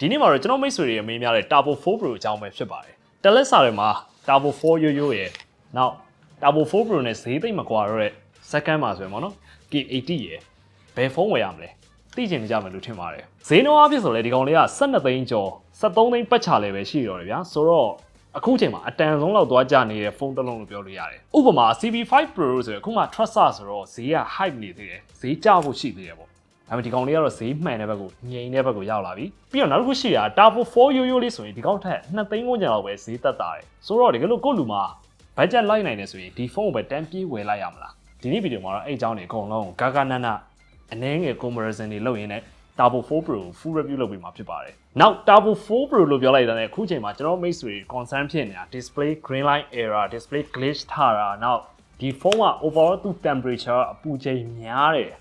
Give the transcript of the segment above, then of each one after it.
ဒီနေ့မှာတော့ကျွန်တော်မိတ်ဆွေတွေအမေးများတဲ့ Turbo 4 Pro အကြောင်းပဲဖြစ်ပါတယ်တက်လက်စာတွေမှာ Turbo 4ရိုးရိုးရယ်နောက် Turbo 4 Pro နဲ့ဈေးသိမ့်မကွာတော့တဲ့ second မှာဆိုရင်ပေါ့နော် K80 ရယ်ဘယ်ဖုန်းဝယ်ရမလဲသိချင်ကြမယ်လို့ထင်ပါတယ်ဈေးနှုန်းအဖြစ်ဆိုလဲဒီကောင်လေးက12သိန်းကျော်73သိန်းပတ်ချလဲပဲရှိတော့တယ်ဗျာဆိုတော့အခုချိန်မှာအတန်ဆုံးလောက်သွားကြနေတဲ့ဖုန်းတစ်လုံးလို့ပြောလို့ရတယ်ဥပမာ CB5 Pro ဆိုရင်အခုမှ Trust ဆိုတော့ဈေးက hype နေသေးတယ်ဈေးကျဖို့ရှိသေးတယ်ပေါ့ ဒါပေမဲ့ဒီကောင်လေးကတော့ဈေးမှန်တဲ့ဘက်ကိုငြိမ်တဲ့ဘက်ကိုရောက်လာပြီပြီးတော့နောက်တစ်ခုရှိတာ Turbo 4ရိုးရိုးလေးဆိုရင်ဒီကောင်ထက်2သိန်းဝန်းကျင်လောက်ပဲဈေးသက်သာတယ်ဆိုတော့ဒီကလို့ကိုယ့်လူမှာ budget လိုက်နိုင်တယ်ဆိုရင်ဒီဖုန်းကိုပဲတန်းပြေးဝယ်လိုက်ရမလားဒီနေ့ဗီဒီယိုမှာတော့အဲ့အကြောင်းတွေအကုန်လုံးဂါဂါနန်နာအနည်းငယ် comparison တွေလုပ်ရင်းနဲ့ Turbo 4 Pro ကို full review လုပ်ပေးမှာဖြစ်ပါတယ်။နောက် Turbo 4 Pro လို့ပြောလိုက်တာနဲ့အခုချိန်မှာကျွန်တော်မိတ်ဆွေ concern ဖြစ်နေတာ display green line error display glitch ထားတာနောက်ဒီဖုန်းက overall သူ temperature အပူချိန်များတယ်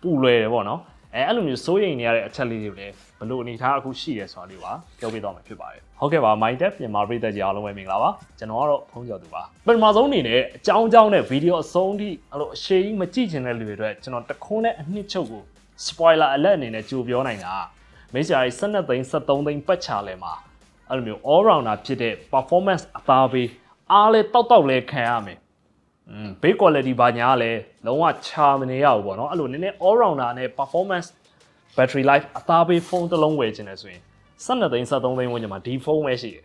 ပူလွယ်တယ်ပေါ့နော်။ အဲအဲ့လိုမျိုးစိုးရိမ်နေရတဲ့အချက်လေးတွေလည်းဘလို့အနေထားအခုရှိရဲဆိုတာလေးပါပြောပြတော့မှာဖြစ်ပါတယ်။ဟုတ်ကဲ့ပါ MyTech မြန်မာပြည်သက်ကြီးအားလုံးပဲမင်္ဂလာပါ။ကျွန်တော်ကတော့ဖုန်းကျော်သူပါ။ပထမဆုံးအနေနဲ့အကြောင်းအကြောင်းနဲ့ဗီဒီယိုအဆုံးထိအဲ့လိုအရှိကြီးမကြည့်ချင်တဲ့လူတွေအတွက်ကျွန်တော်တခွန်းနဲ့အနှစ်ချုပ်ကို spoiler alert အနေနဲ့ကြိုပြောနိုင်တာမိတ်ဆွေတွေ12သိန်း73သိန်းပတ်ချလဲမှာအဲ့လိုမျိုး all rounder ဖြစ်တဲ့ performance အသားပေးအားလဲတောက်တောက်လဲခံရမယ် อืม base quality ဘာညာလဲလုံးဝချာမနေရဘူးပေါ့နော်အဲ့လိုနည်းနည်း all rounder နဲ့ performance battery life အသားပေးဖုန်းတစ်လုံးဝယ်ခြင်းလဲဆိုရင်12သိန်း73သိန်းဝန်းကျင်မှာဒီဖုန်းပဲရှိတယ်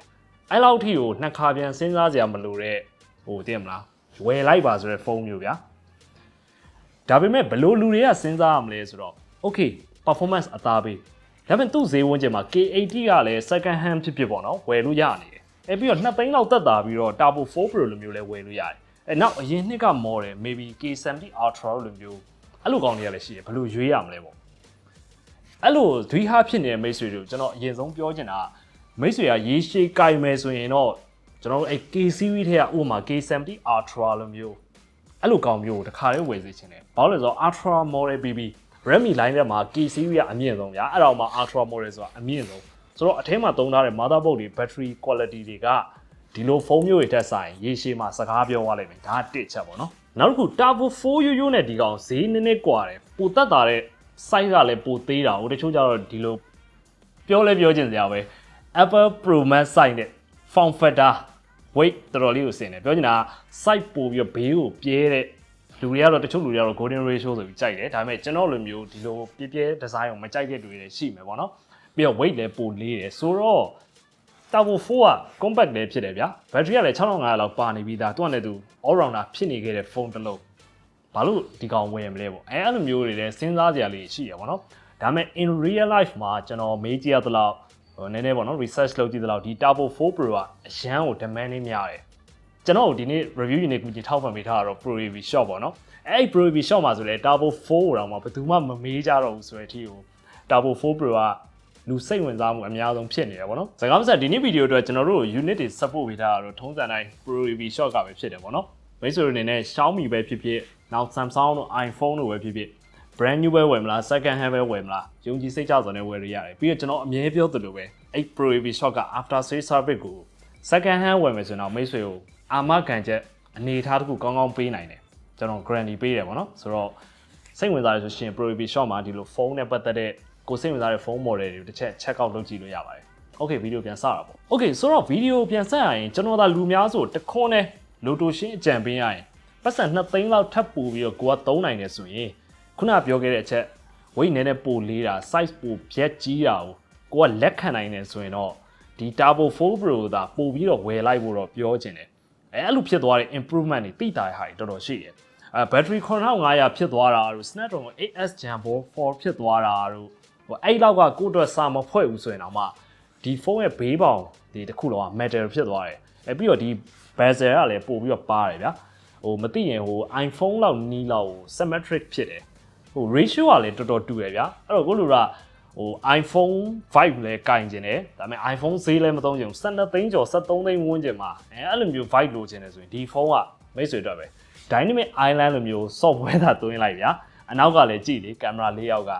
အဲ့လောက်ထိကိုနှစ်ခါပြန်စဉ်းစားကြရမလို့တဲ့ဟိုသိရမလားဝယ်လိုက်ပါဆိုတဲ့ဖုန်းမျိုးဗျာဒါပေမဲ့ဘလို့လူတွေကစဉ်းစားရမလဲဆိုတော့ okay performance အသားပေးဒါပေမဲ့သူ့ဈေးဝန်းကျင်မှာ K80 ကလည်း second hand ဖြစ်ဖြစ်ပေါ့နော်ဝယ်လို့ရနေတယ်အဲပြီးတော့2သိန်းလောက်သက်သာပြီးတော့ Turbo 4 Pro လိုမျိုးလည်းဝယ်လို့ရတယ် အဲနောက်အရင်နှစ်က model maybe K70 Ultra လိုမျိုးအဲ့လိုကောင်းတွေကလည်းရှိတယ်ဘယ်လိုရွေးရမလဲပေါ့အဲ့လိုဒွိဟာဖြစ်နေတဲ့မိတ်ဆွေတွေကိုကျွန်တော်အရင်ဆုံးပြောချင်တာမိတ်ဆွေကရေးရှည်ကြိုင်မယ်ဆိုရင်တော့ကျွန်တော်တို့အဲ K series ထဲကဥပမာ K70 Ultra လိုမျိုးအဲ့လိုကောင်းမျိုးကိုတစ်ခါလေးဝယ်စေချင်တယ်ဘာလို့လဲဆိုတော့ Ultra model BB Redmi line ထဲမှာ K series ကအမြင့်ဆုံးဗျာအဲ့ဒါမှ Ultra model ဆိုတာအမြင့်ဆုံးဆိုတော့အထဲမှာသုံးထားတဲ့ motherboard တွေ battery quality တွေက ဒီလိုဖုန်းမျိုးတွေတက်ဆိုင်ရေရှည်မှာစကားပြောသွားလိုက်မယ်ဒါကတစ်ချက်ပေါ့နော်နောက်တစ်ခု Turbo 4ရိုးရိုးနဲ့ဒီကောင်ဈေးနည်းနည်းကွာတယ်ပိုတက်တာတဲ့ size ကလည်းပိုသေးတာဟိုတချို့ကျတော့ဒီလိုပြောလဲပြောချင်စရာပဲ Apple Pro Max size နဲ့ form factor weight တော်တော်လေးကိုဆင်တယ်ပြောချင်တာ size ပိုပြီးတော့ဘေးကိုပြဲတဲ့လူတွေကတော့တချို့လူတွေကတော့ golden ratio ဆိုပြီးကြိုက်တယ်ဒါပေမဲ့ကျွန်တော်လိုမျိုးဒီလိုပြပြဲ design ကိုမကြိုက်တဲ့လူတွေလည်းရှိမယ်ပေါ့နော်ပြီးတော့ weight လည်းပိုလေးတယ်ဆိုတော့ Turbo 4က compact လည်းဖြစ်တယ်ဗျာ battery ကလည်း6500လောက်ပါနေပြီးသားသူကလည်းသူ all rounder ဖြစ်နေခဲ့တဲ့ဖုန်းတစ်လုံးဘာလို့ဒီကောင်ဝယ်ရမလဲပေါ့အဲအဲ့လိုမျိုးတွေလည်းစဉ်းစားကြရလေးရှိရပါတော့ဒါပေမဲ့ in real life မှာကျွန်တော်မေးကြည့်ရသလောက်ဟိုနည်းနည်းပေါ့နော် research လုပ်ကြည့်သလောက်ဒီ Turbo 4 Pro ကအရန်ကို demand နေများတယ်ကျွန်တော်ဒီနေ့ review ယူနေကူညီထောက်ပံ့ပေးထားတာတော့ Pro EV shop ပေါ့နော်အဲ့ဒီ Pro EV shop မှာဆိုလဲ Turbo 4ကိုတော့မှဘယ်သူမှမမေးကြတော့ဘူးဆိုတဲ့အထိကို Turbo 4 Pro က လူစိတ်ဝင်စားမှုအများဆုံးဖြစ်နေတယ်ပေါ့နော်။စကားမဆက်ဒီနေ့ဗီဒီယိုအတွက်ကျွန်တော်တို့ unit တွေ support ပေးထားတာတော့ထုံးစံတိုင်း Pro EV shop ကပဲဖြစ်တယ်ပေါ့နော်။မိတ်ဆွေတို့အနေနဲ့ Xiaomi ပဲဖြစ်ဖြစ်နောက် Samsung တို့ iPhone တို့ပဲဖြစ်ဖြစ် brand new ပဲဝယ်မလား second hand ပဲဝယ်မလားယုံကြည်စိတ်ချစွာနဲ့ဝယ်ရရတယ်ပြီးတော့ကျွန်တော်အမြဲပြောသလိုပဲအဲ့ Pro EV shop က after sales service ကို second hand ဝယ်မယ်ဆိုတော့မိတ်ဆွေကိုအာမခံချက်အနေအထားတစ်ခုကောင်းကောင်းပေးနိုင်တယ်ကျွန်တော် guarantee ပေးတယ်ပေါ့နော်ဆိုတော့စိတ်ဝင်စားရဆိုရှင် Pro EV shop မှာဒီလိုဖုန်းနဲ့ပတ်သက်တဲ့ ကိုစိတ်ဝင်စားတဲ့ဖုန်း model တွေတစ်ချက် check out လုပ်ကြည့်လို့ရပါတယ်။ Okay ဗီဒီယိုပြန်စတာပေါ့။ Okay ဆိုတော့ဗီဒီယိုပြန်ဆက်ရရင်ကျွန်တော်သာလူများဆိုတခွန်းနဲ့လိုတိုရှင်းအကြံပေးရရင်ပတ်စံ2သိန်းလောက်ထပ်ပို့ပြီးတော့ကိုကသုံးနိုင်တယ်ဆိုရင်ခုနပြောခဲ့တဲ့အချက် weight နည်းနည်းပိုလေးတာ size ပိုပြက်ကြီးတာကိုကိုကလက်ခံနိုင်တယ်ဆိုရင်တော့ဒီ Turbo 4 Pro သာပို့ပြီးတော့ဝယ်လိုက်ဖို့တော့ပြောချင်တယ်။အဲအဲ့လိုဖြစ်သွားတဲ့ improvement တွေတိတာရဟာတွေတော်တော်ရှိတယ်။အဲ battery 9500ဖြစ်သွားတာတို့ Snapdragon 8S Gen 4ဖြစ်သွားတာတို့ ဟိုအဲ့လောက်ကကိုယ့်အတွက်စာမဖွဲ့ဘူးဆိုရင်တော့မှဒီဖုန်းရဲ့ဘေးပေါင်ဒီတစ်ခုလုံးက metal ဖြစ်သွားတယ်အဲပြီးတော့ဒီ bezel ကလည်းပို့ပြီးတော့ပါတယ်ဗျာဟိုမသိရင်ဟို iPhone လောက်နီးလောက် symmetric ဖြစ်တယ်ဟို ratio ကလည်းတော်တော်တူတယ်ဗျာအဲ့တော့ကိုလူကဟို iPhone 5လည်းကင်ကျင်တယ်ဒါပေမဲ့ iPhone ဈေးလည်းမသုံးချင်ဘူး12သိန်းကျော်73သိန်းဝန်းကျင်မှာအဲအဲ့လိုမျိုး vibe လိုချင်တယ်ဆိုရင်ဒီဖုန်းကမိတ်ဆွေအတွက်ပဲ Dynamic Island လိုမျိုး software သာသွင်းလိုက်ဗျာအနောက်ကလည်းကြည့်လေကင်မရာ၄ယောက်က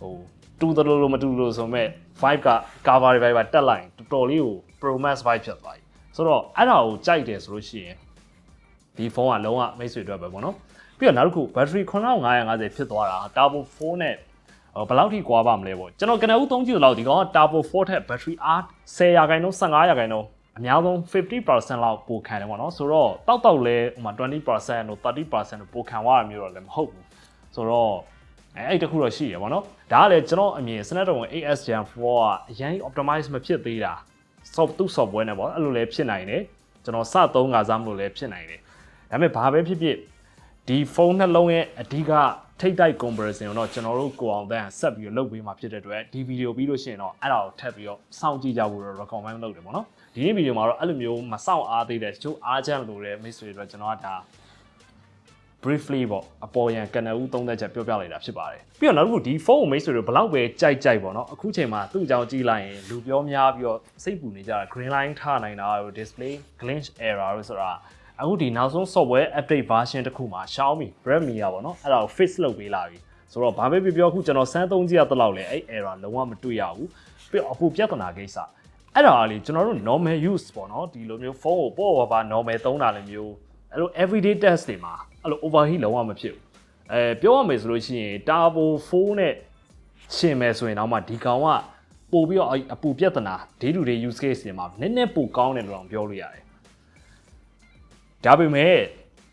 ဟို တူတယ်လို့မတူလို့ဆိုမဲ့5က cover တွေပဲတက်လိုက်တော်တော်လေးကို Pro Max 5ဖြစ်သွားပြီဆိုတော့အဲ့ဒါကိုကြိုက်တယ်ဆိုလို့ရှိရင်ဒီဖုန်းကလုံးဝမိတ်ဆွေအတွက်ပဲပေါ့နော်ပြီးတော့နောက်တစ်ခု battery 9550ဖြစ်သွားတာ Turbo 4နဲ့ဟိုဘယ်လောက်ထိကွာပါမလဲပေါ့ကျွန်တော်ကနဦးသုံးကြည့်လို့ဒီကောင်က Turbo 4ထက် battery R 10ရာခိုင်နှုန်း15ရာခိုင်နှုန်းအများဆုံး50%လောက်ပိုခံတယ်ပေါ့နော်ဆိုတော့တောက်တောက်လဲဟိုမှာ20%တို့30%တို့ပိုခံသွားတာမျိုးတော့လည်းမဟုတ်ဘူးဆိုတော့ အဲအဲ့တခုတော့ရှိရပါတော့ဒါကလည်းကျွန်တော်အမြင် Snapdragon 8S Gen 4ကအရင် optimize မဖြစ်သေးတာ soft သူ့ software နဲ့ပေါ့အဲ့လိုလည်းဖြစ်နိုင်တယ်ကျွန်တော်စသုံးကစားမလို့လည်းဖြစ်နိုင်တယ်ဒါပေမဲ့ဘာပဲဖြစ်ဖြစ်ဒီဖုန်းနှလုံးရဲ့အဓိကထိတ်တိုက် comparison ကိုတော့ကျွန်တော်တို့ကိုအောင်တန်းဆက်ပြီးတော့လုပ်ပေးမှာဖြစ်တဲ့အတွက်ဒီဗီဒီယိုပြီးလို့ရှိရင်တော့အဲ့ဒါကိုထပ်ပြီးတော့စောင့်ကြည့်ကြဖို့တော့ recommend လုပ်တယ်ပေါ့နော်ဒီနေ့ဗီဒီယိုမှာတော့အဲ့လိုမျိုးမစောင့်အားသေးတဲ့တချို့အားချမ်းလို့တဲ့မိတ်ဆွေတွေအတွက်ကျွန်တော်ကဒါ briefly ပေါ့အပေါ်ရန်ကနဦးသုံးသက်ချက်ပြောပြလိုက်တာဖြစ်ပါတယ်ပြီးတော့နောက်တစ်ခုဒီဖုန်းကိုမိတ်ဆွေတွေဘလောက်ပဲကြိုက်ကြိုက်ပေါ့နော်အခုချိန်မှာသူ့အကြောင်းကြည့်လိုက်ရင်လူပြောများပြီးတော့စိတ်ပူနေကြတာ green line ထားနိုင်တာတို့ display glitch error တို့ဆိုတာအခုဒီနောက်ဆုံး software update version တစ်ခုမှာ Xiaomi Redmi อ่ะပေါ့နော်အဲ့ဒါကို fix လုပ်ပေးလာပြီဆိုတော့ဘာပဲပြောပြောအခုကျွန်တော်စမ်းသုံးကြည့်ရတဲ့လောက်လဲအဲ့ error လုံးဝမတွေ့ရဘူးပြီးတော့အခုပြဿနာကိစ္စအဲ့ဒါလေကျွန်တော်တို့ normal use ပေါ့နော်ဒီလိုမျိုးဖုန်းကိုပေါ့ပါပါ normal သုံးတာလည်းမျိုးအဲ့လို everyday test တွေမှာ အဲ့လို overheat လုံးဝမဖြစ်ဘူးအဲပြောရမယ်ဆိုလို့ရှိရင် Turbo 4နဲ့ရှင်မယ်ဆိုရင်တော့မှဒီကောင်ကပို့ပြီးတော့အပူပြဿနာ day to day use case တွေမှာနည်းနည်းပိုကောင်းတယ်လို့တော့ပြောလို့ရတယ်ဒါပေမဲ့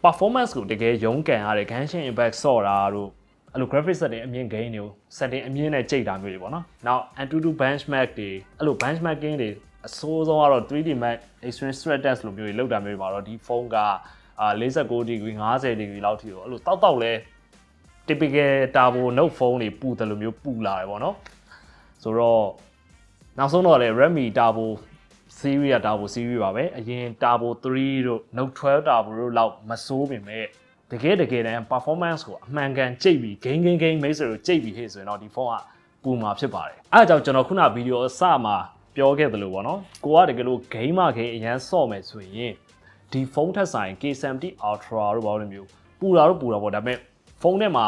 performance ကိုတကယ်ရုန်းကန်ရတယ် Genshin Impact ဆော့တာတို့အဲ့လို graphics setting အမြင့် gain တွေကို setting အမြင့်နဲ့ကြိတ်တာမျိုးတွေပေါ့နော်။ Now Antutu benchmark တွေအဲ့လို benchmarking တွေအဆိုးဆုံးကတော့ 3D Max Extreme Stress Test လိုမျိုးတွေလောက်တာမျိုးတွေမှာတော့ဒီဖုန်းက အာ49 degree 50 degree လောက်ထိကိုအဲ့လိုတောက်တောက်လဲ typical turbo note phone တွေပူတယ်လို့မျိုးပူလာတယ်ပေါ့နော်။ဆိုတော့နောက်ဆုံးတော့လေ Redmi Turbo series က Turbo series ပါပဲအရင် Turbo 3တို့ Note 12 Turbo တို့လောက်မစိုးပင်မဲ့တကယ်တကယ်တမ်း performance ကိုအမှန်ကန်ကြိတ်ပြီး gain gain gain မိတ်ဆွေတို့ကြိတ်ပြီးဟေ့ဆိုရင်တော့ဒီဖုန်းကပူမှာဖြစ်ပါတယ်အဲအကြောင်းကျွန်တော်ခုနဗီဒီယိုအစမှာပြောခဲ့သလိုပေါ့နော်ကိုကတကယ်လို့ game မှာ game အရန်ဆော့မယ်ဆိုရင် ဒီဖုန်းထက်ဆိုင် K70 Ultra တို့ဘာလို့မျိုးပူတာတော့ပူတာပေါ့ဒါပေမဲ့ဖုန်းထဲမှာ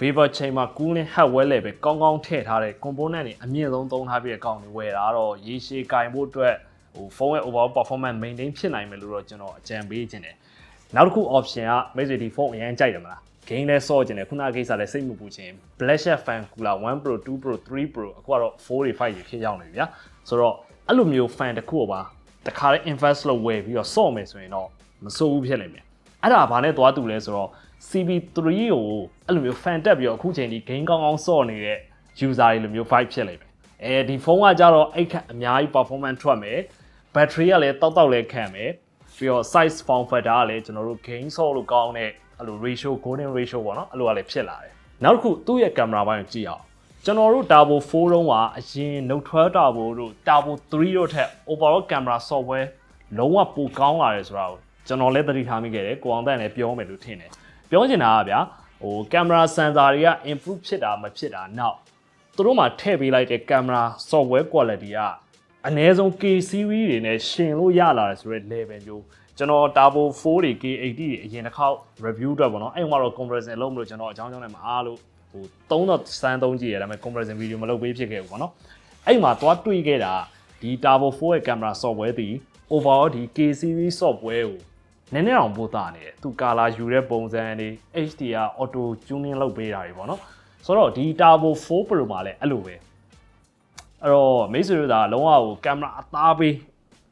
vapor chamber cooling hardware လည်းပဲကောင်းကောင်းထည့်ထားတဲ့ component တွေအမြင့်ဆုံးသုံးထားပြီးတဲ့အကောင်တွေဝယ်တာတော့ရေရှည်ကင်ဖို့အတွက်ဟိုဖုန်းရဲ့ overall performance maintain ဖြစ်နိုင်မယ်လို့တော့ကျွန်တော်အကြံပေးခြင်းတယ်နောက်တစ်ခု option ကမိတ်ဆွေဒီဖုန်းအရင်ကြိုက်တယ်မလား game လဲဆော့ခြင်းတယ်ခုနကိစ္စလဲစိတ်မပူခြင်း Black Shark Fan Cooler 1 Pro 2 Pro 3 Pro အခုကတော့4တွေ5တွေဖြစ်ရောက်နေပြီဗျာဆိုတော့အဲ့လိုမျိုး fan တစ်ခုကိုပါ တခါလေး invest လုပ်ဝယ်ပြီးတော့ဆော့မယ်ဆိုရင်တော့မစိုးဘူးဖြစ်နေမယ်အဲ့ဒါဘာနဲ့သွားတူလဲဆိုတော့ CB3 ကိုအဲ့လိုမျိုး fan တက်ပြီးတော့အခုချိန်ဒီ game ကောင်းကောင်းဆော့နေတဲ့ user တွေလိုမျိုး vibe ဖြစ်နေမယ်အဲဒီဖုန်းကကြတော့အိတ်ခတ်အများကြီး performance ထွက်မယ် battery ကလည်းတောက်တောက်လည်းခံမယ်ပြီးတော့ size form factor ကလည်းကျွန်တော်တို့ game ဆော့လို့ကောင်းတဲ့အဲ့လို ratio golden ratio ပေါ့နော်အဲ့လိုကလည်းဖြစ်လာတယ်နောက်တစ်ခုသူ့ရဲ့ camera ဘိုင်းကိုကြည့်အောင် ကျွန်တော်တို့ Turbo 4တုန်းကအရင် Note 12 Turbo တို့ Turbo 3တို့ထက် overall camera software လုံးဝပိုကောင်းလာတယ်ဆိုတာကိုကျွန်တော်လည်းသတိထားမိခဲ့တယ်ကိုအောင်တန်လည်းပြောမယ်လို့ထင်တယ်ပြောချင်တာကဗျာဟို camera sensor တွေက improve ဖြစ်တာမဖြစ်တာနောက်သူတို့မှထည့်ပေးလိုက်တဲ့ camera software quality ကအနည်းဆုံး K series တွေနဲ့ရှင်လို့ရလာတယ်ဆိုတဲ့ level မျိုးကျွန်တော် Turbo 4တွေ K80 တွေအရင်တစ်ခေါက် review အတွက်ပေါ့နော်အဲ့မှာတော့ comparison လုပ်မလို့ကျွန်တော်အကြောင်းကြောင့်လည်းမအားလို့ ဟို3တော့စမ်းသုံးကြည့်ရဒါပေမဲ့ comparison video မလုပ်ပေးဖြစ်ခဲ့ဘူးပေါ့နော်အဲ့မှာသွားတွေ့ခဲ့တာဒီ Turbo 4ရဲ့ camera software ဒီ overall ဒီ K series software ကိုနည်းနည်းအောင်ပို့တာနေတယ်သူကာလာယူတဲ့ပုံစံတွေ HDR auto tuning လုပ်ပေးတာတွေပေါ့နော်ဆိုတော့ဒီ Turbo 4 Pro မှာလည်းအဲ့လိုပဲအဲ့တော့မိတ်ဆွေတို့ကလုံးဝဟိုကင်မရာအသားပေး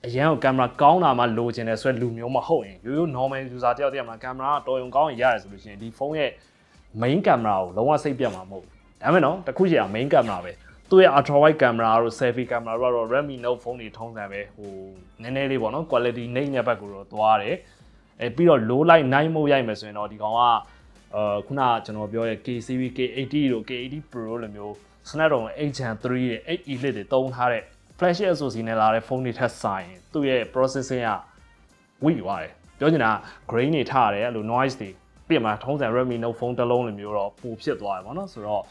အရန်ကိုကင်မရာကောင်းတာမှလိုချင်တယ်ဆိုတဲ့လူမျိုးမဟုတ်ရင်ရိုးရိုး normal user တယောက်တယောက်မှာကင်မရာတော်ရုံကောင်းရင်ရတယ်ဆိုလို့ရှိရင်ဒီဖုန်းရဲ့ main camera ကိုလုံးဝစိတ်ပြတ်မှာမဟုတ်ဘူးဒါပေမဲ့နော်တခုရှိတာ main camera ပဲသူ့ရဲ့ ultra wide camera တို့ selfie camera တို့ကတော့ Redmi Note ဖုန်းတွေထုံးစံပဲဟိုနည်းနည်းလေးပေါ့နော် quality နှိမ့်တဲ့ဘက်ကိုတော့သွားတယ်အဲပြီးတော့ low light night mode ရိုက်မယ်ဆိုရင်တော့ဒီကောင်ကအာခုနကျွန်တော်ပြောတဲ့ K series K80 တို့ K80 Pro လိုမျိုး Snapdragon 8 Gen 3ရဲ့8 Elite တွေတုံးထားတဲ့ Flash SoC နဲ့လာတဲ့ဖုန်းတွေထက်ဆိုင်သူ့ရဲ့ processing ကဝိသွားတယ်ပြောချင်တာ grain တွေထားရတယ်အဲ့လို noise တွေ ပြင်မှာထုံးစံ Redmi Note ဖုန်းတစ်လုံးလိုမျိုးတော့ပိုဖြစ်သွားတယ်ပေါ့နော်ဆိုတော့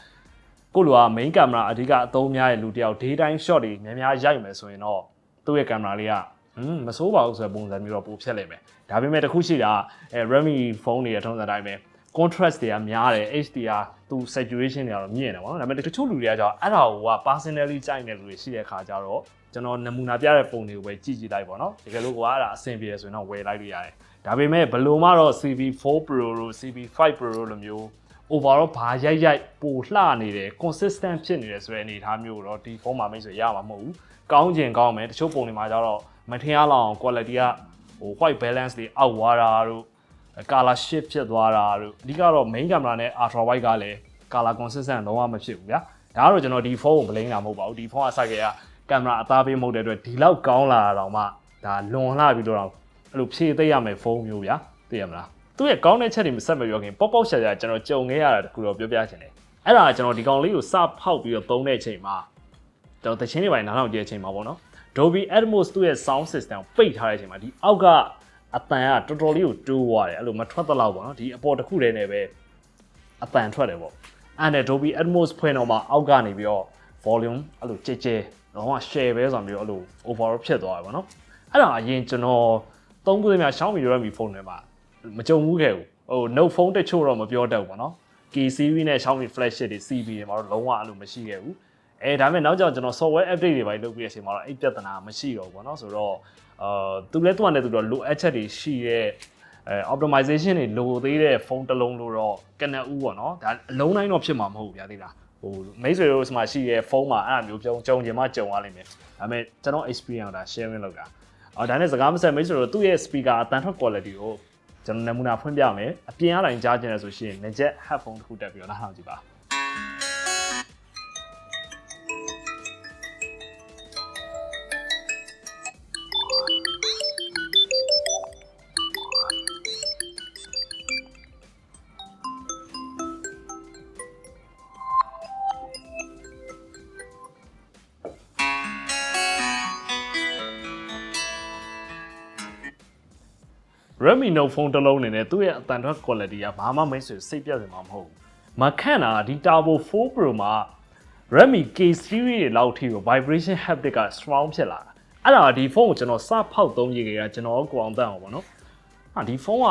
ကိုလိုက main camera အဓိကအသုံးများတဲ့လူတယောက် daytime shot တွေများများရိုက်မယ်ဆိုရင်တော့သူ့ရဲ့ camera လေးကဟွန်းမစိုးပါဘူးဆိုတဲ့ပုံစံမျိုးတော့ပိုဖြစ်လိမ့်မယ်ဒါပေမဲ့တခုရှိတာအဲ Redmi ဖုန်းတွေရဲ့ထုံးစံတိုင်းပဲ contrast တွေကများတယ် HDR သူ saturation တွေကတော့မြင့်တယ်ပေါ့နော်ဒါပေမဲ့တချို့လူတွေကကြောက်အဲ့ဒါကိုက personally ကြိုက်နေလူတွေရှိတဲ့ခါကျတော့ကျွန်တော်နမူနာပြတဲ့ပုံတွေကိုပဲကြည့်ကြည့်လိုက်ပေါ့နော်တကယ်လို့ကအဲ့ဒါအဆင်ပြေတယ်ဆိုရင်တော့ဝယ်လိုက်လို့ရတယ် ဒါပေမဲ့ဘယ်လိုမှတော့ CV4 Pro တို့ CV5 Pro တို့လိုမျိုး overall ဘာရိုက်ရိုက်ပိုလှနေတယ် consistent ဖြစ်နေတယ်ဆိုတဲ့အနေအထားမျိုးကိုတော့ဒီဖုန်းမှာမိတ်ဆွေရမှာမဟုတ်ဘူးကောင်းကျင်ကောင်းမယ်တချို့ပုံတွေမှာကျတော့မထင်ရလောက်အောင် quality ကဟို white balance တွေအောက်သွားတာတို့ color shift ဖြစ်သွားတာတို့အဓိကတော့ main camera နဲ့ ultra wide ကလည်း color consistent လုံးဝမဖြစ်ဘူးဗျာဒါကတော့ကျွန်တော်ဒီဖုန်းကို blame တာမဟုတ်ပါဘူးဒီဖုန်းကစိုက်ကရကင်မရာအသားပေးမဟုတ်တဲ့အတွက်ဒီလောက်ကောင်းလာတာတော့မှဒါလွန်လှပြီးတော့ အဲ့လိုဖြည့်သိပ်ရမယ်ဖုန်းမျိုးဗျာသိရမလားသူ့ရဲ့ကောင်းတဲ့ချက်တွေမဆက်မပြောခင်ပေါက်ပေါက်ရှာရှာကျွန်တော်ကြုံခဲ့ရတာတခုတော့ပြောပြချင်တယ်အဲ့ဒါကကျွန်တော်ဒီကောင်လေးကိုစဖောက်ပြီးတော့သုံးတဲ့အချိန်မှာကျွန်တော်တချင်းတွေပိုင်းနားထောင်ကြည့်တဲ့အချိန်မှာပေါ့နော် Dolby Atmos သူ့ရဲ့ sound system ကိုပိတ်ထားတဲ့အချိန်မှာဒီအောက်ကအတန်ကတော်တော်လေးကိုတိုးသွားတယ်အဲ့လိုမထွက်သလောက်ပေါ့နော်ဒီအပေါ်တစ်ခုတည်းနဲ့ပဲအတန်ထွက်တယ်ပေါ့အဲ့နဲ့ Dolby Atmos ဖွင့်တော့မှအောက်ကနေပြီးတော့ volume အဲ့လိုကြဲကြဲတော့ share ပဲဆိုမျိုးအဲ့လို overall ဖြစ်သွားတယ်ပေါ့နော်အဲ့ဒါအရင်ကျွန်တော် သုံးခုတည်းများ Xiaomi Redmi ဖုန်းတွေမှာမကြုံဘူးခဲ့ဘူးဟို Note phone တချို့တော့မပြောတတ်ဘူးပေါ့နော် K series နဲ့ Xiaomi flagship တွေ CB တွေမှာတော့လုံးဝအဲ့လိုမရှိခဲ့ဘူးအဲဒါပေမဲ့နောက်ကျကျွန်တော် software update တွေပိုင်းလုပ်ပြီးတဲ့အချိန်မှာတော့အဲ့ပြဿနာမရှိတော့ဘူးပေါ့နော်ဆိုတော့အာသူလည်းသူကလည်းသူတော့လိုအပ်ချက်တွေရှိတဲ့အဲ optimization တွေလိုသေးတဲ့ဖုန်းတစ်လုံးလို့တော့ကနဦးပေါ့နော်ဒါအလုံးတိုင်းတော့ဖြစ်မှာမဟုတ်ဘူးဗျာသိလားဟိုမိတ်ဆွေတို့မှာရှိရဲ့ဖုန်းမှာအဲ့အမျိုးကြုံကြုံချင်မှကြုံရလိမ့်မယ်ဒါပေမဲ့ကျွန်တော် experience ဒါ sharing လုပ်တာ အော်ဒါနဲ့စကားမဆက်မိတ်ဆွေတို့သူ့ရဲ့ speaker အတန်ထွက် quality ကိုကျွန်တော်နမူနာဖွင့်ပြမယ်အပြင်အတိုင်းကြားကျင်ရဆိုရှင် Nejet headphone တစ်ခုတက်ပြီးတော့နားထောင်ကြည့်ပါ Redmi Note phone တစ်လုံးအနေနဲ့သူ့ရဲ့အတန်ထွက် quality ကဘာမှမိတ်ဆွေစိတ်ပြတ်စင်မှာမဟုတ်ဘူး။မခန့်တာဒီ Turbo 4 Pro မှာ Redmi K series တွေလောက်ထိကို vibration haptic က strong ဖြစ်လာတာ။အဲ့ဒါဒီဖုန်းကိုကျွန်တော်စဖောက်သုံးရခဲ့တာကျွန်တော်ကိုအောင်တန်အောင်ပေါ့နော်။ဟာဒီဖုန်းက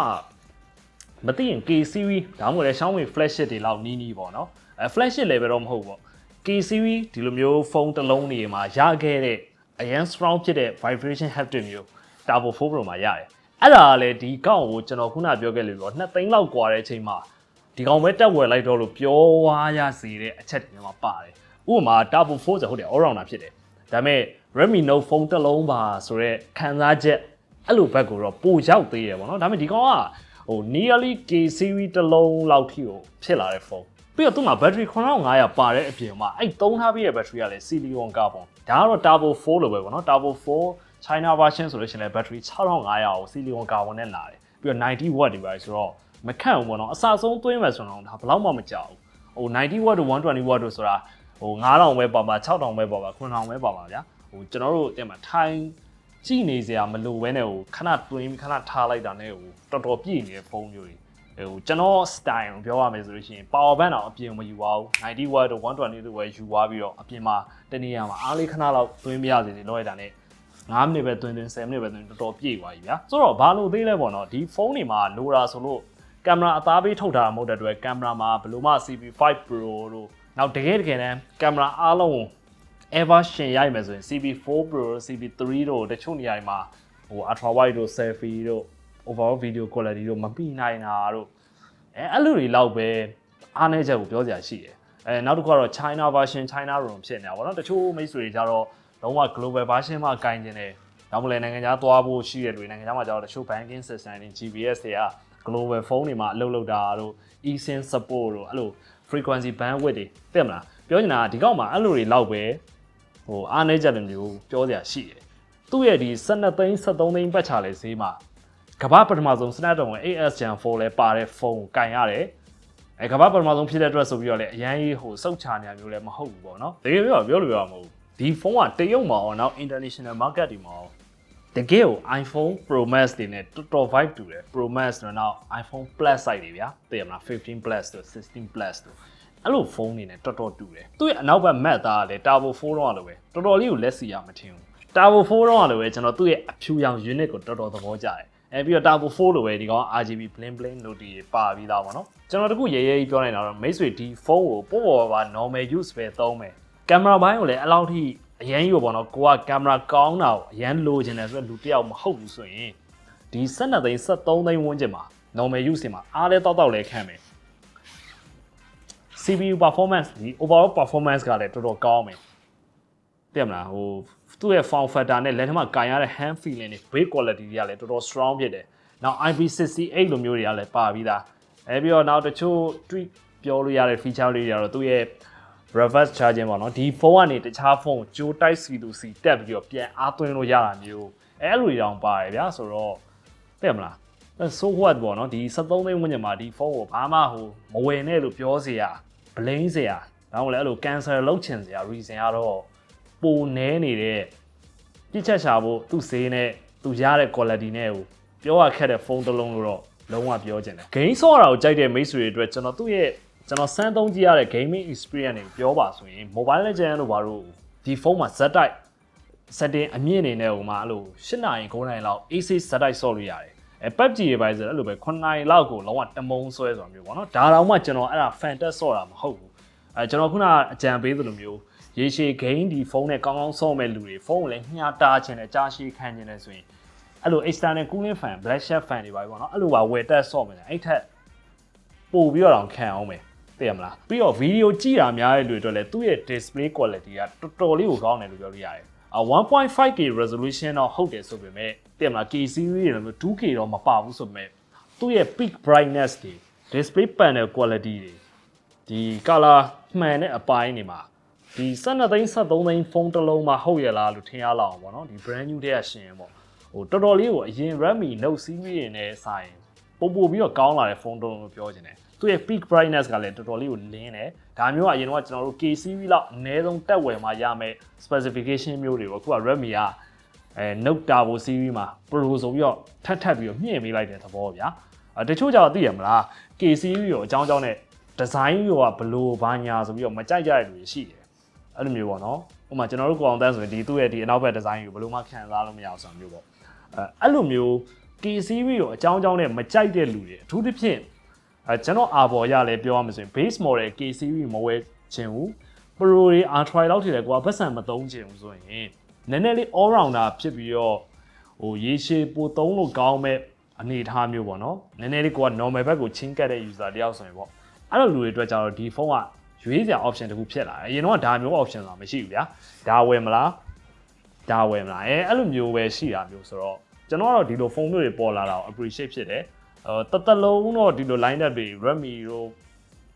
မသိရင် K series ဒါမှမဟုတ်လည်း Xiaomi flagship တွေလောက်နီးနီးပေါ့နော်။အဲ flagship level တော့မဟုတ်ဘူးပေါ့။ K series ဒီလိုမျိုးဖုန်းတစ်လုံးတွေမှာရခဲ့တဲ့အရန် strong ဖြစ်တဲ့ vibration haptic မျိုး Turbo 4 Pro မှာရတယ်။ အဲ့ဒါကလည်းဒီကောင်ကိုကျွန်တော်ခုနပြောခဲ့လို့ပြောနှစ်သိန်းလောက်กว่าတဲ့အချိန်မှာဒီကောင်ပဲတက်ဝယ်လိုက်တော့လို့ပြောဝါရစေတဲ့အချက်တွေမှာပါတယ်ဥပမာ Turbo 4ဆိုဟုတ်တယ် all rounder ဖြစ်တယ်ဒါပေမဲ့ Redmi Note phone တစ်လုံးပါဆိုတော့ခံစားချက်အဲ့လိုဘက်ကိုတော့ပိုရောက်သေးတယ်ပေါ့နော်ဒါပေမဲ့ဒီကောင်ကဟို nearly K series တစ်လုံးလောက်ထိကိုဖြစ်လာတဲ့ဖုန်းပြီးတော့သူ့မှာ battery 9500ပါတဲ့အပြင်မှာအဲ့သုံးထားပြီးတဲ့ battery ကလည်း silicon carbon ဒါကတော့ Turbo 4လို့ပဲပေါ့နော် Turbo 4 China version ဆိုလို့ရှိရင်လည်း battery 6500ကို silicon carbon နဲ့လာတယ်ပြီးတော့90 watt တွေပါဆိုတော့မခန့်ဘူးပေါ့နော်အစဆုံးသွင်းမယ်ဆိုတော့ဒါဘယ်လောက်မှမကြောက်ဘူးဟို90 watt တို့120 watt တို့ဆိုတာဟို9000ပဲပါပါ6000ပဲပါပါ9000ပဲပါပါဗျာဟိုကျွန်တော်တို့တင်မှာထိုင်းကြည့်နေစရာမလိုဘဲနဲ့ဟိုခဏတွင်းခဏထားလိုက်တာနဲ့ဟိုတော်တော်ပြည့်နေတဲ့ဖုန်းမျိုးတွေဟိုကျွန်တော် style ကိုပြောရမယ်ဆိုလို့ရှိရင် power bank တော့အပြင်မယူပါဘူး90 watt တို့120တို့ပဲယူသွားပြီးတော့အပြင်မှာတနေရာမှာအားလေးခဏလောက်သွင်းပြရစီနေလောက်ရတာနဲ့ 9မိနစ်ပဲတွင်တွင်10မိနစ်ပဲတွင်တော်တော်ပြည့်သွားပြီဗျာဆိုတော့ဘာလို့သေးလဲပေါ့နော်ဒီဖုန်းတွေမှာလိုတာဆိုလို့ကင်မရာအသားပေးထုတ်တာမဟုတ်တဲ့အတွက်ကင်မရာမှာဘယ်လိုမှ CP5 Pro တို့နောက်တကယ်တကယ်တမ်းကင်မရာအားလုံး ever ရှင်ရိုက်မယ်ဆိုရင် CP4 Pro CP3 တို့တချို့နေရာတွေမှာဟို ultra wide တို့ selfie တို့ overall video quality တို့မပြီးနိုင်တာတို့အဲအဲ့လိုတွေလောက်ပဲအားနည်းချက်ကိုပြောစရာရှိတယ်အဲနောက်တစ်ခုကတော့ China version China ROM ဖြစ်နေတာပေါ့နော်တချို့မိတ်ဆွေတွေကြတော့ လုံးဝ global version မှာကင်ကျင်တယ်ဒါမှမဟုတ်နိုင်ငံခြားသွားဖို့ရှိတဲ့တွေနိုင်ငံခြားမှာကျတော့တချို့ banking system တွေ GPS တွေက global phone တွေမှာအလုပ်လုပ်တာတို့ eSIM support တို့အဲ့လို frequency bandwidth တွေသိမလားပြောချင်တာကဒီကောက်မှာအဲ့လိုတွေလောက်ပဲဟိုအားနည်းချက်တွေမျိုးပြောစရာရှိတယ်သူ့ရဲ့ဒီ12သိန်း73သိန်းပတ်ချလဲဈေးမှာကမ္ဘာပထမဆုံး Snapdragon 8S Gen 4လဲပါတဲ့ဖုန်းကင်ရတယ်အဲကမ္ဘာပထမဆုံးဖြစ်တဲ့အတွက်ဆိုပြီးတော့လည်းအရန်ကြီးဟိုစုတ်ချနေရမျိုးလည်းမဟုတ်ဘူးပေါ့နော်တကယ်ပြောပြောလို့ပြောမှာမဟုတ်ဘူး ဒီဖုန်းကတရုတ်မှာအောင်နောက် international market တွေမှာအောင်တကယ်ကို iPhone Pro Max တွေနဲ့တော်တော် vibe တူတယ် Pro Max တော့နောက် iPhone Plus စိုက်တွေဗျာသိရမလား15 Plus တို့16 Plus တို့အဲ့လိုဖုန်းတွေနဲ့တော်တော်တူတယ်သူ့ရဲ့အနောက်ဘက် Mac သားကလည်း Turbo 4တော့လို့ပဲတော်တော်လေးကိုလက်စီရမထင်ဘူး Turbo 4တော့လို့ပဲကျွန်တော်သူ့ရဲ့အဖြူရောင် unit ကိုတော်တော်သဘောကျတယ်အဲပြီးတော့ Turbo 4လို့ပဲဒီကောင် RGB bling bling လို့ဒီပါပြီးသားပေါ့နော်ကျွန်တော်တခုရဲရဲကြီးပြောနေတာတော့မိတ်ဆွေဒီဖုန်းကိုပို့ပေါ်ပါ normal use ပဲသုံးမယ် ကင်မရာဘိုင်းကိုလည်းအဲ့လောက်ထိအရန်ကြီးပေါ့နော်ကိုကကင်မရာကောင်းတာကိုအရန်လိုချင်တယ်ဆိုတော့လူတစ်ယောက်မဟုတ်ဘူးဆိုရင်ဒီ12သိန်း73သိန်းဝန်းကျင်မှာ normal use မှာအားလဲတောက်တောက်လဲခံမယ် CPU performance ဒီ overall performance ကလည်းတော်တော်ကောင်းမယ်သိရမလားဟိုသူ့ရဲ့ form factor နဲ့လက်ထမကန်ရတဲ့ hand feeling တွေ build quality တွေကလည်းတော်တော် strong ဖြစ်တယ်နောက် IP68 လိုမျိုးတွေကလည်းပါပြီးသားအဲပြီးတော့နောက်တချို့ tweak ပြောလို့ရတဲ့ feature လေးတွေကတော့သူ့ရဲ့ reverse charging ပေါ့နော်ဒီဖုန်းကနေတခြားဖုန်းကိုကြိုးတိုက်စီသူစီတက်ပြီးတော့ပြန်အားသွင်းလို့ရတာမျိုးအဲလိုတွေတောင်ပါတယ်ဗျာဆိုတော့သိရမလား so what ပေါ့နော်ဒီ73သိန်းဝန်းကျင်မှာဒီဖုန်းကိုဘာမှဟိုမဝယ်နဲ့လို့ပြောเสีย blame เสียဒါမှမဟုတ်လည်းအဲ့လို cancel လုပ်ချင်เสีย reason ကတော့ပိုနဲနေတဲ့ပြစ်ချက်ရှာဖို့သူ့ဈေးနဲ့သူရတဲ့ quality နဲ့ကိုပြောရခက်တဲ့ဖုန်းတစ်လုံးလို့တော့လုံးဝပြောချင်တယ် game ဆော့တာကိုကြိုက်တဲ့မိတ်ဆွေတွေအတွက်ကျွန်တော်သူ့ရဲ့ ကျွန်တော်စမ်းသုံးကြည့်ရတဲ့ gaming experience တွေကိုပြောပါဆိုရင် mobile legend တို့ဘာလို့ဒီဖုန်းမှာဇက်တိုက် setting အမြင့်အနေနဲ့ဟိုမှာအဲ့လို၈နာရီ9နာရီလောက် AC ဇက်တိုက်ဆော့လို့ရတယ်အဲ PUBG တွေပိုင်းဆိုအဲ့လိုပဲ9နာရီလောက်ကိုလုံးဝတမုံဆွဲဆိုတာမျိုးပေါ့နော်ဒါတော့မှကျွန်တော်အဲ့ဒါ fan test ဆော့တာမဟုတ်ဘူးအဲကျွန်တော်ခုနအကြံပေးသလိုမျိုးရေရှည် game ဒီဖုန်းနဲ့ကောင်းကောင်းဆော့မဲ့လူတွေဖုန်းကိုလည်းညှာတာချင်တယ်ကြားရှိခံချင်တယ်ဆိုရင်အဲ့လို external cooling fan black shark fan တွေပါပေါ့နော်အဲ့လိုပါဝယ်တက်ဆော့မယ်အဲ့ထက်ပို့ပြီးတော့ခံအောင်မယ် သိရမလားပြီးတော့ဗီဒီယိုကြည့်တာများတဲ့လူတွေအတွက်လည်းသူ့ရဲ့ display quality ကတော်တော်လေးကိုကောင်းတယ်လို့ပြောလို့ရတယ်အ 1.5K resolution တော့ဟုတ်တယ်ဆိုပေမဲ့သိရမလား K series တွေလိုမျိုး 2K တော့မပါဘူးဆိုပေမဲ့သူ့ရဲ့ peak brightness တွေ display panel quality တွေဒီ color မှန်တဲ့အပိုင်းတွေမှာဒီ12သိန်း73သိန်းဖုန်းတစ်လုံးမှာဟုတ်ရလားလို့ထင်ရလောက်အောင်ပေါ့နော်ဒီ brand new တဲ့ရှင်ပေါ့ဟိုတော်တော်လေးကိုအရင် Redmi Note series တွေနဲ့ဆိုင်ပို့ပို့ပြီးတော့ကောင်းလာတဲ့ဖုန်းတစ်လုံးလို့ပြောချင်တယ် သူ့ရဲ့ peak brightness ကလည်းတော်တော်လေးကိုလင်းတယ်ဒါမျိုးကအရင်တော့ကျွန်တော်တို့ K series လောက်အနည်းဆုံးတက်ဝယ်မှာရမယ် specification မျိုးတွေပေါ့အခုက Redmi ကအဲ Note Turbo series မှာ Pro ဆိုပြီးတော့ထပ်ထပ်ပြီးတော့မြင့်ပေးလိုက်တဲ့သဘောဗျာအဲတချို့ကြတော့သိရမလား K series ကိုအကြောင်းကြောင်းနဲ့ design ရောကဘလို့ဘာညာဆိုပြီးတော့မကြိုက်ကြတဲ့လူတွေရှိတယ်အဲ့လိုမျိုးပေါ့နော်ဥပမာကျွန်တော်တို့ကိုအောင်တန်းဆိုရင်ဒီသူ့ရဲ့ဒီအနောက်ဘက် design ကိုဘလို့မှခံစားလို့မရအောင်ဆိုတာမျိုးပေါ့အဲအဲ့လိုမျိုး K series ကိုအကြောင်းကြောင်းနဲ့မကြိုက်တဲ့လူတွေအထူးသဖြင့် အဲကျွန်တော်အာဘော်ရလဲပြောရမှာဆိုရင် base model K series မဝယ်ချင်ဘူး Pro တွေ R-Try လောက်ထည့်တယ်ကွာပတ်စံမသုံးချင်ဘူးဆိုရင်နည်းနည်းလေး all rounder ဖြစ်ပြီးတော့ဟိုရေရှည်ပိုသုံးလို့ကောင်းမဲ့အနေအထားမျိုးပေါ့နော်နည်းနည်းလေးကိုက normal ဘက်ကိုချင်းကတ်တဲ့ user တယောက်ဆိုရင်ပေါ့အဲ့လိုလူတွေအတွက်ကြတော့ဒီဖုန်းကရွေးစရာ option တခုဖြစ်လာတယ်အရင်တော့ဒါမျိုး option ဆိုတာမရှိဘူးဗျာဒါဝယ်မလားဒါဝယ်မလားအဲအဲ့လိုမျိုးပဲရှိတာမျိုးဆိုတော့ကျွန်တော်ကတော့ဒီလိုဖုန်းမျိုးတွေပေါ်လာတာကို appreciate ဖြစ်တယ် အဲတသက်လုံးတော့ဒီလို line up တွေ Redmi တို့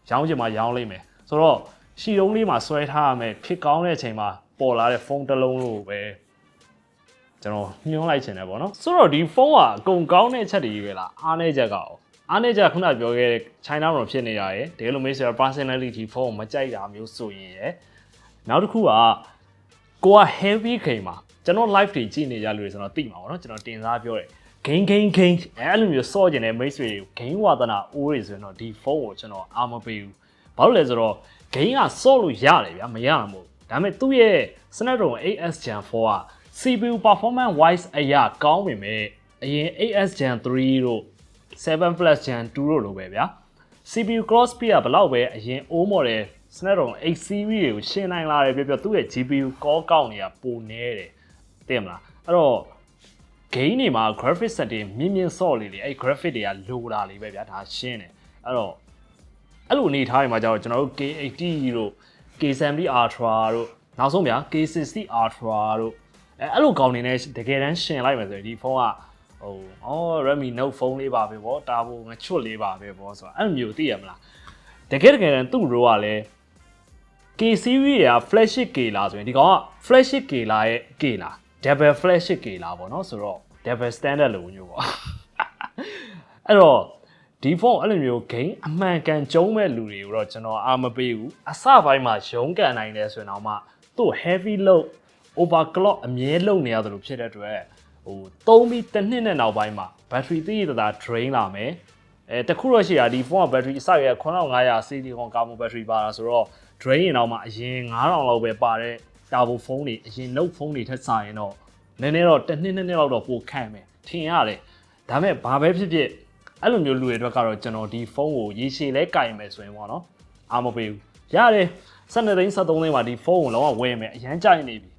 ရောင်းချင်မှရောင်းလိမ့်မယ်ဆိုတော့ရှီတုံးလေးမှာဆွဲထားရမယ်ဖြစ်ကောင်းတဲ့အချိန်မှာပေါ်လာတဲ့ဖုန်းတစ်လုံးလို့ပဲကျွန်တော်ညွှန်းလိုက်ချင်တယ်ပေါ့နော်ဆိုတော့ဒီဖုန်းကအကုန်ကောင်းတဲ့အချက်တွေပဲလားအားနည်းချက်ကရောအားနည်းချက်ခုနပြောခဲ့တဲ့ China မှာဖြစ်နေရတယ်ဒီလိုမျိုးဆိုတော့ personality ဖုန်းကိုမကြိုက်တာမျိုးဆိုရင်ရယ်နောက်တစ်ခုကကိုက heavy ခိန်မှာကျွန်တော် live တွေကြည့်နေကြလို့ဆိုတော့သိမှာပေါ့နော်ကျွန်တော်တင်စားပြောတယ် gain gain gain အဲ့လိုမျိုးစော့ကျင်တဲ့မိတ်ဆွေတွေကို gain ဝါသနာအိုးတွေဆိုရင်တော့ဒီဖုန်းကိုကျွန်တော်အားမပေးဘူးဘာလို့လဲဆိုတော့ gain ကစော့လို့ရတယ်ဗျာမရမှာမဟုတ်ဒါပေမဲ့သူ့ရဲ့ Snapdragon 8S Gen 4က CPU performance wise အရာကောင်းပေမဲ့အရင် 8S Gen 3တို့7 Plus Gen 2တို့လိုပဲဗျာ CPU cross speed ကဘလောက်ပဲအရင် old model Snapdragon 8 series တွေကိုရှင်းနိုင်လာတယ်ပြောပြောသူ့ရဲ့ GPU core count တွေကပိုနေတယ်သိမလားအဲ့တော့ game တွေမှာ graphic setting မြင့်မြင့်စော့လေးလေအဲ့ graphic တွေကလိုတာလေးပဲဗျာဒါရှင်းတယ်အဲ့တော့အဲ့လိုအနေထားတွေမှာကျတော့ကျွန်တော်တို့ K80 တို့ K70 Ultra တို့နောက်ဆုံးဗျာ K60 Ultra တို့အဲအဲ့လိုကောင်းနေနဲ့တကယ်တမ်းရှင်လိုက်မယ်ဆိုရင်ဒီဖုန်းကဟိုအော် Redmi Note ဖုန်းလေးပါပဲဗောတာဘိုငချွတ်လေးပါပဲဗောဆိုတာအဲ့လိုမျိုးသိရမလားတကယ်တကယ်တမ်းသူ့ RAW ကလည်း K series ရာ flagship K လားဆိုရင်ဒီကောင်က flagship K လားရဲ့ K လား double flagship K လားပေါ့နော်ဆိုတော့ double standard လို့မျိုးပေါ့အဲ့တော့ဒီဖုန်းအဲ့လိုမျိုး game အမှန်ကန်ကျုံးမဲ့လူတွေကိုတော့ကျွန်တော်အားမပေးဘူးအစပိုင်းမှာရုံးကန်နိုင်တယ်ဆိုရင်တော့မှသူ့ heavy load overclock အမြဲလုံနေရတယ်လို့ဖြစ်တဲ့အတွက်ဟိုသုံးပြီးတစ်နှစ်နဲ့နောက်ပိုင်းမှာ battery သိရတာ drain လာမယ်အဲတခုတော့ရှိတာဒီဖုန်းက battery အစရ9500 silicon carbon battery ပါတာဆိုတော့ drain ရင်တော့မှအရင်9000လောက်ပဲပါတဲ့ turbo ဖုန်းတွေအရင် note ဖုန်းတွေထက်စာရင်တော့ နည်းနည်းတော့တစ်နှစ်နှစ်နှစ်လောက်တော့ပိုခန့်မယ်ထင်ရတယ်ဒါပေမဲ့ဘာပဲဖြစ်ဖြစ်အဲ့လိုမျိုးလူတွေအတွက်ကတော့ကျွန်တော်ဒီဖုန်းကိုရေရှည်လဲကင်မယ်ဆိုရင်ပေါ့နော်အားမပေးဘူးရတယ်12သိန်း73သိန်းမှာဒီဖုန်းကိုလုံးဝဝယ်မယ်အရန်ကြိုက်နေပြီ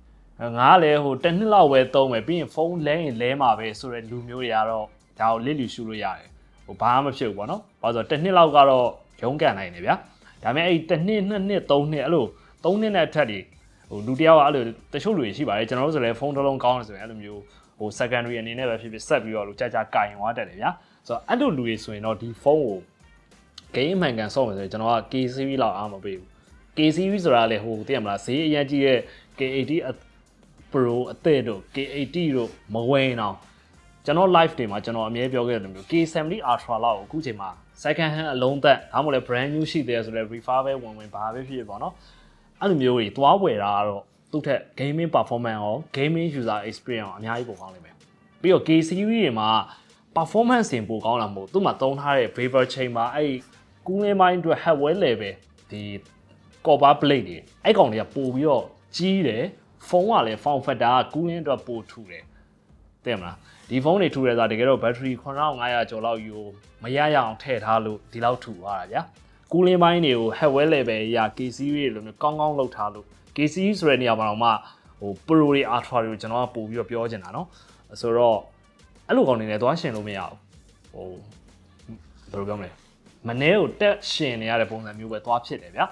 ငါကလည်းဟိုတစ်နှစ်လောက်ပဲသုံးမယ်ပြီးရင်ဖုန်းလဲရင်လဲမှာပဲဆိုတဲ့လူမျိုးတွေကတော့ဒါကိုလစ်လျူရှုလို့ရတယ်ဟိုဘာမှမဖြစ်ဘူးပေါ့နော်ဘာလို့ဆိုတော့တစ်နှစ်လောက်ကတော့ရုံးကန်နိုင်တယ်ဗျာဒါပေမဲ့အဲ့တစ်နှစ်နှစ်နှစ်သုံးနှစ်အဲ့လိုသုံးနှစ်နဲ့အထက်တွေ ဟိုလူတစ်ယောက်ကအဲ့လိုတချို့လူတွေရှိပါတယ်ကျွန်တော်တို့ဆိုလည်းဖုန်းတစ်လုံးကောင်းတယ်ဆိုရင်အဲ့လိုမျိုးဟို secondary အနေနဲ့ပဲဖြစ်ဖြစ်ဆက်ပြီးတော့လို့ကြာကြာကင်သွားတတ်တယ်ဗျာဆိုတော့အဲ့လိုလူတွေဆိုရင်တော့ဒီဖုန်းကို game အမှန်ကန်ဆော့မယ်ဆိုရင်ကျွန်တော်က K series လောက်အားမပေးဘူး K series ဆိုတာလေဟိုသိရမလားဈေးအရင်ကြီးတဲ့ K80 Pro အသစ်တို့ K80 တို့မဝင်းအောင်ကျွန်တော် live တွေမှာကျွန်တော်အမြဲပြောခဲ့တယ်မျိုး K70 Ultra လောက်ကိုအခုချိန်မှာ second hand အလုံးသက်ဒါမှမဟုတ်လည်း brand new ရှိသေးတယ်ဆိုလည်း refurb ပဲဝင်ဝင်ဘာပဲဖြစ်ဖြစ်ပေါ့နော် အဲ့လိုမျိုးတွေသွားဝယ်တာကတော့သူ့ထက် gaming performance ရော gaming user experience ရောအများကြီးပိုကောင်းလိမ့်မယ်ပြီးတော့ K series တွေမှာ performance င်ပိုကောင်းလာမို့သူ့မှာသုံးထားတဲ့ vapor chamber အဲ့ cooling mind အတွက် hardware level ဒီ copper plate တွေအဲ့ကောင်တွေကပို့ပြီးတော့ကြီးတယ်ဖုန်းကလည်း form factor က cooling အတွက်ပိုထူတယ်သိရမလားဒီဖုန်းတွေထူတယ်ဆိုတာတကယ်တော့ battery 9500ကျော်လောက်ယူမရရအောင်ထည့်ထားလို့ဒီလောက်ထူသွားတာဗျာ cooling mind တွေကို hardware level အရာ K series တွေလိုမျိုးကောင်းကောင်းလုပ်ထားလို့ K series ဆိုတဲ့နေရာမှာတော့မှဟို pro တွေ ultra တွေကိုကျွန်တော်ကပို့ပြီးတော့ပြောချင်တာเนาะဆိုတော့အဲ့လိုကောင်နေနဲ့သွားရှင်လို့မရဘူးဟိုဘယ်လိုပြောမလဲမနေ့ကိုတက်ရှင်နေရတဲ့ပုံစံမျိုးပဲသွားဖြစ်တယ်ဗျာ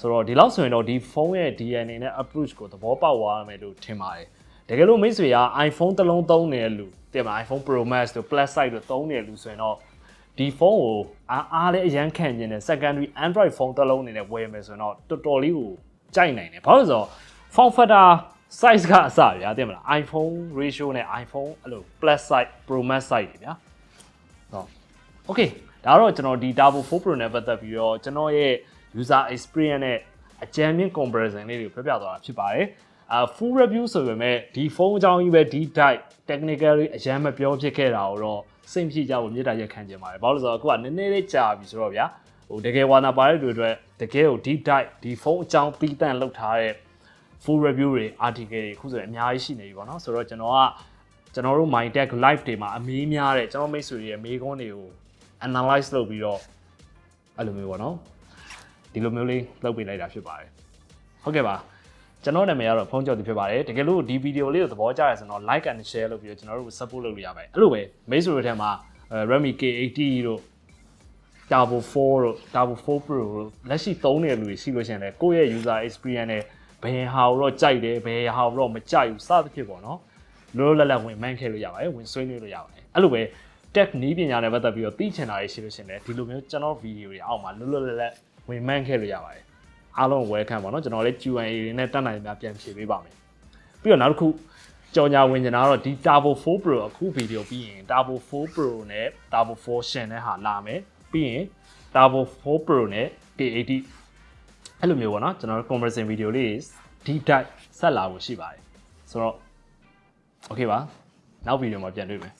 ဆိုတော့ဒီလောက်ဆိုရင်တော့ဒီဖုန်းရဲ့ DNA နဲ့ approach ကိုသဘောပေါက်သွားရမယ်လို့ထင်ပါတယ်တကယ်လို့မိတ်ဆွေက iPhone တစ်လုံးသုံးနေတဲ့လူတင်မလား iPhone Pro Max တို့ Plus Size တို့သုံးနေတဲ့လူဆိုရင်တော့ ဒီဖုန်းကိုအားအားလည်းအရန်ခံကျင်တဲ့ secondary Android ဖုန်းတစ်လုံးအနေနဲ့ဝယ်မယ်ဆိုရင်တော့တော်တော်လေးကိုကြိုက်နိုင်တယ်ဘာလို့လဲဆိုတော့ form factor size ကအစဗျာတင်မလား iPhone ratio နဲ့ iPhone အဲ့လို Plus Size Pro Max size တွေဗျာဟုတ် okay ဒါတော့ကျွန်တော်ဒီ Turbo 4 Pro နဲ့ပတ်သက်ပြီးတော့ကျွန်တော်ရဲ့ user experience နဲ့အကြမ်းမြင့် comparison လေးတွေကိုပြောပြသွားတာဖြစ်ပါတယ် အာ full review ဆိုပေမဲ့ဒီဖုန်းအကြောင်းကြီးပဲဒီ type technically အရန်မပြောဖြစ်ခဲ့တာတော့စိတ်မရှိကြဘူးမြေတားရက်ခံကြပါတယ်ဘာလို့လဲဆိုတော့အခုကနည်းနည်းလေးကြာပြီဆိုတော့ဗျာဟိုတကယ်ဝါနာပါတဲ့တွေအတွက်တကယ်ကို deep dive ဒီဖုန်းအကြောင်းပြီးတန့်လောက်ထားတဲ့ full review တွေ article တွေအခုဆိုရင်အများကြီးရှိနေပြီပေါ့နော်ဆိုတော့ကျွန်တော်ကကျွန်တော်တို့ MyTech live တွေမှာအမေးများတဲ့ကျွန်တော်မိတ်ဆွေတွေရဲ့မေးခွန်းတွေကို analyze လုပ်ပြီးတော့အဲ့လိုမျိုးပေါ့နော်ဒီလိုမျိုးလေးလုပ်ပေးလိုက်တာဖြစ်ပါတယ်ဟုတ်ကဲ့ပါ ကျွန်တော်နာမည်ကတော့ဖုန်းကြော်သူဖြစ်ပါတယ်တကယ်လို့ဒီဗီဒီယိုလေးကိုသဘောကျရဆိုတော့ like and share လုပ်ပြီးတော့ကျွန်တော်တို့ support လုပ်လို့ရပါတယ်အဲ့လိုပဲမိတ်ဆွေတွေထဲမှာ Redmi K80 တို့ Turbo 4တို့ Turbo 4 Pro တို့လက်ရှိသုံးနေတဲ့လူတွေရှိလို့ရှိရင်လည်းကိုယ့်ရဲ့ user experience နဲ့ဘယ်ဟာကိုတော့ကြိုက်တယ်ဘယ်ဟာကိုတော့မကြိုက်ဘူးစသဖြင့်ပေါ့နော်လောလောလတ်လတ်ဝင်မှန်းခဲ့လို့ရပါတယ်ဝင်ဆွေးနွေးလို့ရပါတယ်အဲ့လိုပဲ tech နီးပညာနဲ့ပတ်သက်ပြီးတော့သိချင်တာတွေရှိလို့ရှိရင်လည်းဒီလိုမျိုးကျွန်တော်ဗီဒီယိုတွေအောက်မှာလောလောလတ်လတ်ဝင်မှန်းခဲ့လို့ရပါတယ် အားလုံး welcome ပေါ့နော်ကျွန်တော်လည်း Q&A တွေနဲ့တက်နိုင်များပြန်ဖြေပေးပါမယ်ပြီးတော့နောက်တစ်ခုကြော်ညာဝင်ကျင်တာကတော့ဒီ Turbo 4 Pro အခုဗီဒီယိုပြီးရင် Turbo 4 Pro နဲ့ Turbo 4ရှင်တဲ့ဟာလာမယ်ပြီးရင် Turbo 4 Pro နဲ့ K80 အဲ့လိုမျိုးပေါ့နော်ကျွန်တော်တို့ comparison video လေး deep dive ဆက်လာဖို့ရှိပါတယ်ဆိုတော့ okay ပါနောက်ဗီဒီယိုမှာပြန်တွေ့မယ်